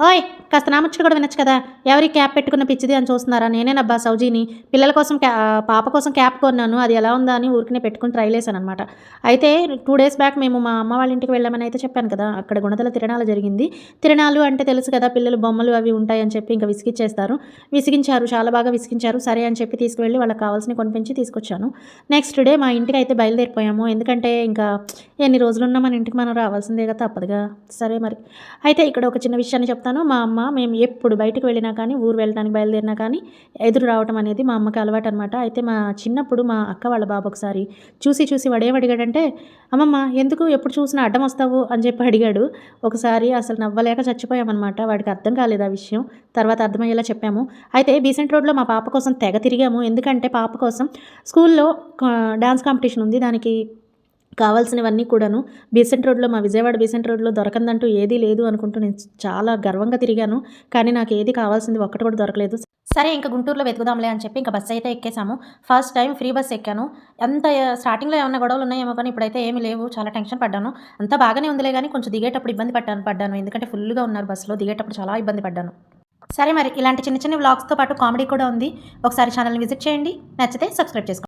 ఓయ్ కాస్త నా కూడా వినొచ్చు కదా. ఎవరి క్యాప్ పెట్టుకున్న పిచ్చిది అని చూస్తున్నారా? నేనేనబ్బా సౌజీని. పిల్లల కోసం క్యా పాప కోసం క్యాప్ కొన్నాను. అది ఎలా ఉందా అని ఊరికనే పెట్టుకుని ట్రై చేశాను అనమాట అయితే టూ డేస్ బ్యాక్ మేము మా అమ్మ వాళ్ళ ఇంటికి వెళ్ళామని అయితే చెప్పాను కదా. అక్కడ గుణదల తిరణాలు జరిగింది. తిరణాలు అంటే తెలుసు కదా పిల్లలు బొమ్మలు అవి ఉంటాయని చెప్పి ఇంకా విసిగిచ్చేస్తారు విసిగించారు చాలా బాగా విసిగించారు. సరే అని చెప్పి తీసుకువెళ్ళి వాళ్ళకి కావాల్సిన కొనిపించి తీసుకొచ్చాను. నెక్స్ట్ డే మా ఇంటికి అయితే బయలుదేరిపోయాము. ఎందుకంటే ఇంకా ఎన్ని రోజులున్నా మన ఇంటికి మనం రావాల్సిందే కదా తప్పదుగా. సరే మరి. అయితే ఇక్కడ ఒక చిన్న విషయాన్ని చెప్తాను. మా అమ్మ మేము ఎప్పుడు బయటకు వెళ్ళినా కానీ ఊరు వెళ్ళడానికి బయలుదేరినా కానీ ఎదురు రావటం అనేది మా అమ్మకి అలవాటు అనమాట అయితే మా చిన్నప్పుడు మా అక్క వాళ్ళ బాబు ఒకసారి చూసి చూసి వాడు ఏం అడిగాడంటే అమ్మమ్మ ఎందుకు ఎప్పుడు చూసినా అడ్డం వస్తావు? అని చెప్పి అడిగాడు. ఒకసారి అసలు నవ్వలేక చచ్చిపోయామన్నమాట వాడికి అర్థం కాలేదు ఆ విషయం. తర్వాత అర్థమయ్యేలా చెప్పాము. అయితే బీసెంట్ రోడ్లో మా పాప కోసం తెగ తిరిగాము. ఎందుకంటే పాప కోసం స్కూల్లో డాన్స్ కాంపిటీషన్ ఉంది. దానికి కావాల్సినవన్నీ కూడాను బీసెంట్ రోడ్లో మా విజయవాడ బీసెంట్ రోడ్లో దొరకందంటూ ఏదీ లేదు అనుకుంటూ నేను చాలా గర్వంగా తిరిగాను. కానీ నాకు ఏది కావాల్సింది ఒక్కటి కూడా దొరకలేదు. సరే ఇంకా గుంటూరులో వెతుకుదాంలే అని చెప్పి ఇంకా బస్సు అయితే ఎక్కేసాము ఫస్ట్ టైం ఫ్రీ బస్ ఎక్కాను. అంత స్టార్టింగ్లో ఏమైనా గొడవలు ఉన్నాయేమో కానీ ఇప్పుడైతే ఏమీ లేవు. చాలా టెన్షన్ పడ్డాను. అంతా బాగానే ఉందిలే కానీ కొంచెం దిగేటప్పుడు ఇబ్బంది పడ్డాను పడ్డాను. ఎందుకంటే ఫుల్గా ఉన్నారు బస్సులో దిగేటప్పుడు చాలా ఇబ్బంది పడ్డాను. సరే మరి ఇలాంటి చిన్న చిన్న వ్లాగ్స్తో పాటు కామెడీ కూడా ఉంది. ఒకసారి ఛానల్ని విజిట్ చేయండి. నచ్చితే సబ్స్క్రైబ్ చేసుకోండి.